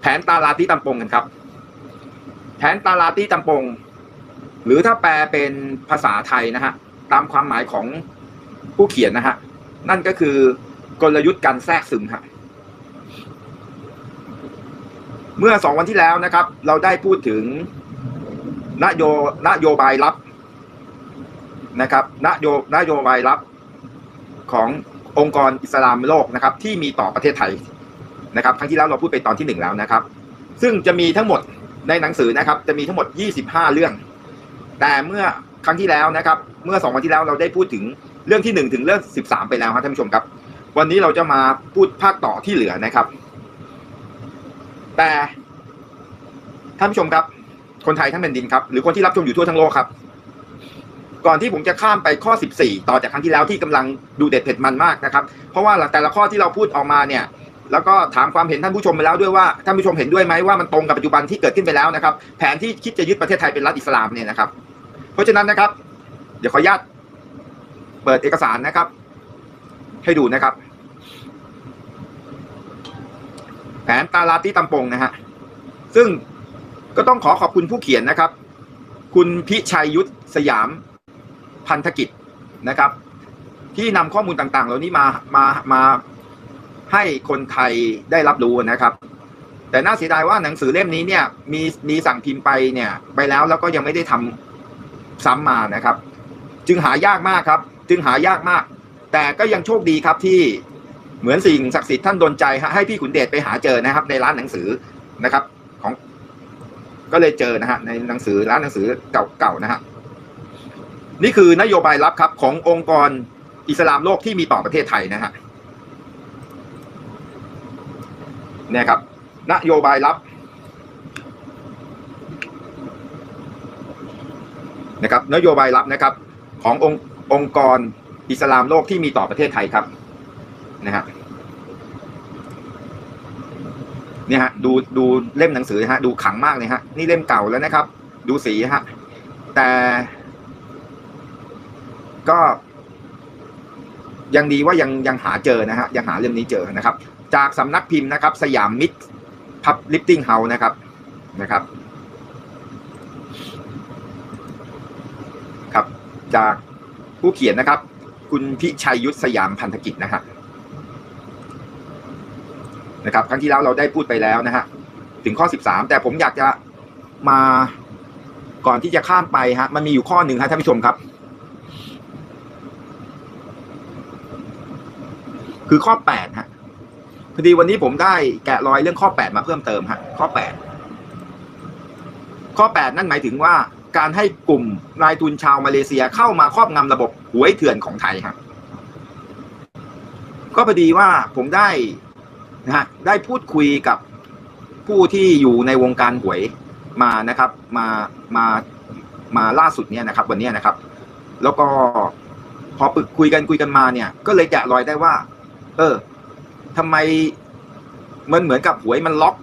แผนตาลาติตำปงกันครับ แผนตาลาติตำปง หรือถ้าแปลเป็นภาษาไทยนะฮะตามความหมายของผู้เขียนนะฮะนั่นก็คือกลยุทธ์การแทรกซึมฮะเมื่อสองวันที่แล้วนะครับ เราได้พูดถึงนโยนโยบายลับนะครับนโยนโยบายลับขององค์กรอิสลามโลกนะครับ ที่มีต่อประเทศไทย นะครับครั้งที่แล้วเราพูดไปตอนที่หนึ่งแล้วนะครับ ซึ่งจะมีทั้งหมดในหนังสือนะครับ จะมีทั้งหมด 25 เรื่อง แต่เมื่อครั้งที่แล้วนะครับ เมื่อสองวันที่แล้วเราได้พูดถึงเรื่องที่หนึ่งถึงเรื่องสิบสามไปแล้วครับท่านผู้ชมครับ วันนี้เราจะมาพูดภาคต่อที่เหลือนะครับ แต่ท่านผู้ชมครับ คนไทยทั้งแผ่นดินครับ หรือคนที่รับชมอยู่ทั่วทั้งโลกครับ ก่อนที่ผมจะข้ามไปข้อ 14 ต่อจากครั้งที่แล้วที่กำลังดูเด็ดเผ็ดมันมากนะครับ เพราะว่าแต่ละข้อที่เราพูดออกมาเนี่ย แล้วก็ถามความเห็นท่านผู้ชมไปแล้วด้วยว่าท่านผู้ชมเห็นด้วยไหมว่ามันตรงกับปัจจุบันที่เกิดขึ้นไปแล้วนะครับ แผนที่คิดจะยึดประเทศไทยเป็นรัฐอิสลามเนี่ยนะครับ เพราะฉะนั้นนะครับ เดี๋ยวขออนุญาตเปิดเอกสารนะครับ ให้ดูนะครับ แผนตาลาติตำปงนะฮะซึ่งก็ต้องขอขอบคุณผู้เขียนนะครับ คุณพิชัยยุทธสยามพันธกิจนะครับ ที่นำข้อมูลต่างๆ เหล่านี้มามามา ให้คนไทยได้รับรู้นะครับ แต่น่าเสียดายว่าหนังสือเล่มนี้เนี่ยมีมีสั่งพิมพ์ไปเนี่ยไปแล้วแล้วก็ยังไม่ได้ทำซ้ำมานะครับ จึงหายากมากครับ จึงหายากมาก แต่ก็ยังโชคดีครับที่เหมือนสิ่งศักดิ์สิทธิ์ท่านดลใจฮะให้พี่ขุนเดชไปหาเจอนะครับ ในร้านหนังสือนะครับ ของก็เลยเจอนะฮะในหนังสือร้านหนังสือเก่าๆนะฮะนี่คือนโยบายลับครับขององค์กรอิสลามโลกที่มีต่อประเทศไทยนะฮะ เนี่ยครับ นโยบายลับนะครับนโยบายลับนะครับ ขององค์องค์กรอิสลามโลกที่มีต่อประเทศไทยครับนะฮะเนี่ยฮะดูดูเล่มหนังสือฮะดูขังมากเลยฮะนี่เล่มเก่าแล้วนะครับ ดูสีฮะแต่ก็ ยังดีว่ายังยังหาเจอนะฮะยังหาเล่มนี้เจอนะครับ จากสำนักพิมพ์นะครับ สยามมิตรพับลิฟติ้งเฮาส์นะครับนะครับครับ จากผู้เขียนนะครับ คุณพิชัยยุทธสยามพันธกิจนะฮะนะครับ ครั้งที่แล้วเราได้พูดไปแล้วนะฮะถึงข้อ 13 แต่ผมอยากจะมาก่อนที่จะข้ามไปฮะมันมีอยู่ข้อหนึ่งฮะท่านผู้ชมครับ คือข้อ8ฮะพอดีวันนี้ผมได้แกะรอยเรื่องข้อ8มาเพิ่มเติมฮะข้อ8ข้อ8นั่นหมายถึงว่าการให้กลุ่มนายทุนชาวมาเลเซียเข้ามาครอบงำระบบหวยเถื่อนของไทยครับก็พอดีว่าผมได้นะฮะได้พูดคุยกับผู้ที่อยู่ในวงการหวยมานะครับ มามามาล่าสุดเนี่ยนะครับ วันนี้นะครับ แล้วก็พอปึกคุยกันคุยกันมาเนี่ย ก็เลยแกะรอยได้ว่า เออทำไมมันเหมือนกับหวยมันล็อก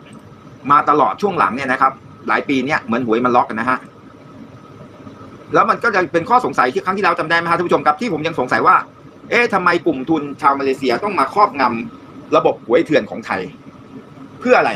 มาตลอดช่วงหลังเนี่ยนะครับ หลายปีเนี่ยเหมือนหวยมันล็อกกันนะฮะแล้วมันก็จะเป็นข้อสงสัยที่ครั้งที่เราจำได้ไหมครับท่านผู้ชมครับที่ผมยังสงสัยว่า เอ๊ะทำไมกลุ่มทุนชาวมาเลเซียต้องมาครอบงำระบบหวยเถื่อนของไทย เพื่ออะไร